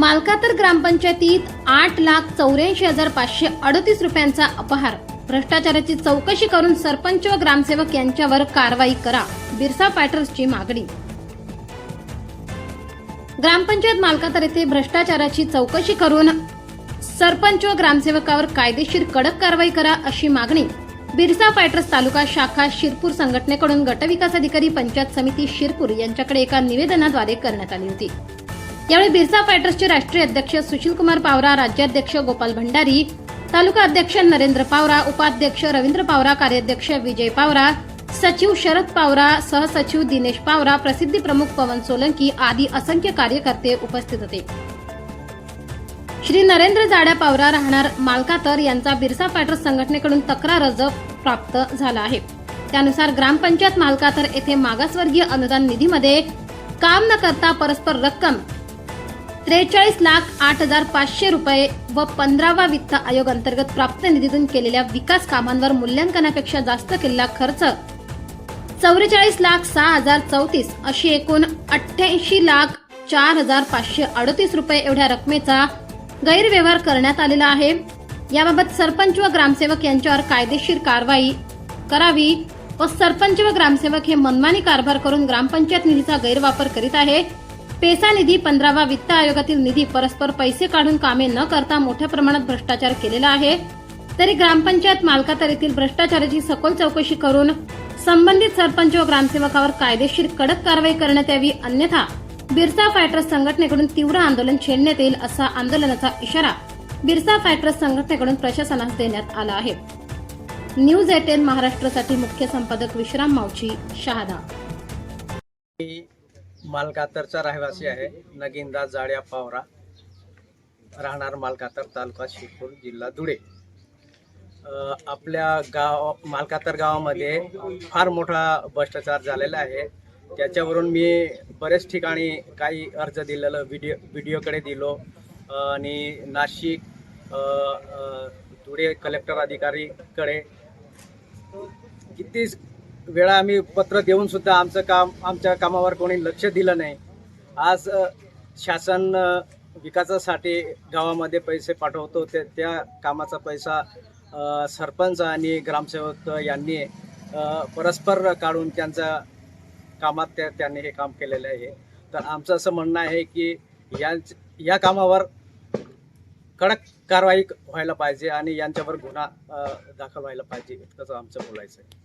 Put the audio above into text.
मालकातर ग्रामपंचायतीत आठ लाख चौऱ्याऐंशी हजार पाचशे अडतीस रुपयांचा अपहार. भ्रष्टाचाराची चौकशी करून सरपंच व ग्रामसेवक यांच्यावर कारवाई करा बिरसा पॅटर्सची मागणी. ग्रामपंचायत मालकातर येथे भ्रष्टाचाराची चौकशी करून सरपंच व ग्रामसेवकावर कायदेशीर कडक कारवाई करा अशी मागणी. बिरसा फायटर्स तालुका शाखा शिरपूर संघटनेकडून गटविकास अधिकारी पंचायत समिती शिरपूर यांच्याकडे एका निवेदनाद्वारे करण्यात आली होती. यावेळी बिरसा फायटर्सचे राष्ट्रीय अध्यक्ष सुशील कुमार पावरा राज्याध्यक्ष गोपाल भंडारी तालुका अध्यक्ष नरेंद्र पावरा उपाध्यक्ष रवींद्र पावरा कार्याध्यक्ष विजय पावरा सचिव शरद पावरा सहसचिव दिनेश पावरा प्रसिद्धी प्रमुख पवन सोलंकी आदी असंख्य कार्यकर्ते उपस्थित होते. श्री नरेंद्र जाड्या पावरा राहणार मालकातर यांचा बिरसा फायटर्स संघटनेकडून तक्रार अर्ज प्राप्त झाला आहे. त्यानुसार ग्रामपंचायत मालकातर येथे मागासवर्गीय अनुदान निधीमध्ये काम न करता परस्पर रक्कम त्रेचाळीस लाख आठ हजार पाचशे रुपये व पंधरावा वित्त आयोग अंतर्गत प्राप्त निधीतून केलेल्या विकास कामांवर मूल्यांकनापेक्षा जास्त केलेला खर्च चौवेचाळीस लाख सहा हजार चौतीस अशी एकूण अठ्ठ्याऐंशी लाख चार हजार पाचशे अडतीस रुपये एवढ्या रकमेचा गैरव्यवहार करण्यात आलेला आहे. याबाबत सरपंच व ग्रामसेवक यांच्यावर कायदेशीर कारवाई करावी व सरपंच व ग्रामसेवक हे मनमानी कारभार करून ग्रामपंचायत निधीचा गैरवापर करीत आहे. पेसा निधी पंधरावा वित्त आयोगातील निधी परस्पर पैसे काढून कामे न करता मोठ्या प्रमाणात भ्रष्टाचार केलेला आहे. तरी ग्रामपंचायत मालकातर येथील भ्रष्टाचाराची सखोल चौकशी करून संबंधित सरपंच व ग्रामसेवकावर कायदेशीर कडक कारवाई करण्यात यावी अन्यथा बिरसा फायटर्स संघटनेकडून तीव्र आंदोलन छेडण्यात येईल असा आंदोलनाचा इशारा बिरसा फायटर्स संघटनेकडून प्रशासनास देण्यात आला आहे. न्यूज एटेन महाराष्ट्रासाठी मुख्य संपादक विश्राम मावची शहादा. मालकातरचा रहिवासी आहे. नगिंदा जाड्या पावरा. राहणार मालकातर तालुका शिरपूर जिल्हा धुळे. आपल्या गाव मालकातर गावामध्ये फार मोठा भ्रष्टाचार झालेला आहे. त्याच्यावरून मी बरेच ठिकाणी काही अर्ज दिलेलं व्हिडिओ व्हिडिओकडे दिलो. आणि नाशिक धुळे कलेक्टर अधिकारीकडे किती वेळा आम्ही पत्र देऊन सुद्धा आमचं काम आमच्या कामावर कोणी लक्ष दिलं नाही. आज शासन विकासासाठी गावामध्ये पैसे पाठवतो ते त्या कामाचा पैसा सरपंच आणि ग्रामसेवक यांनी परस्पर काढून त्यांचा कामात त्या त्यांनी हे काम केलेलं आहे. तर आमचं असं म्हणणं आहे की या या कामावर कडक कारवाई व्हायला पाहिजे आणि यांच्यावर गुन्हा दाखल व्हायला पाहिजे इतकंच आमचं बोलायचं आहे.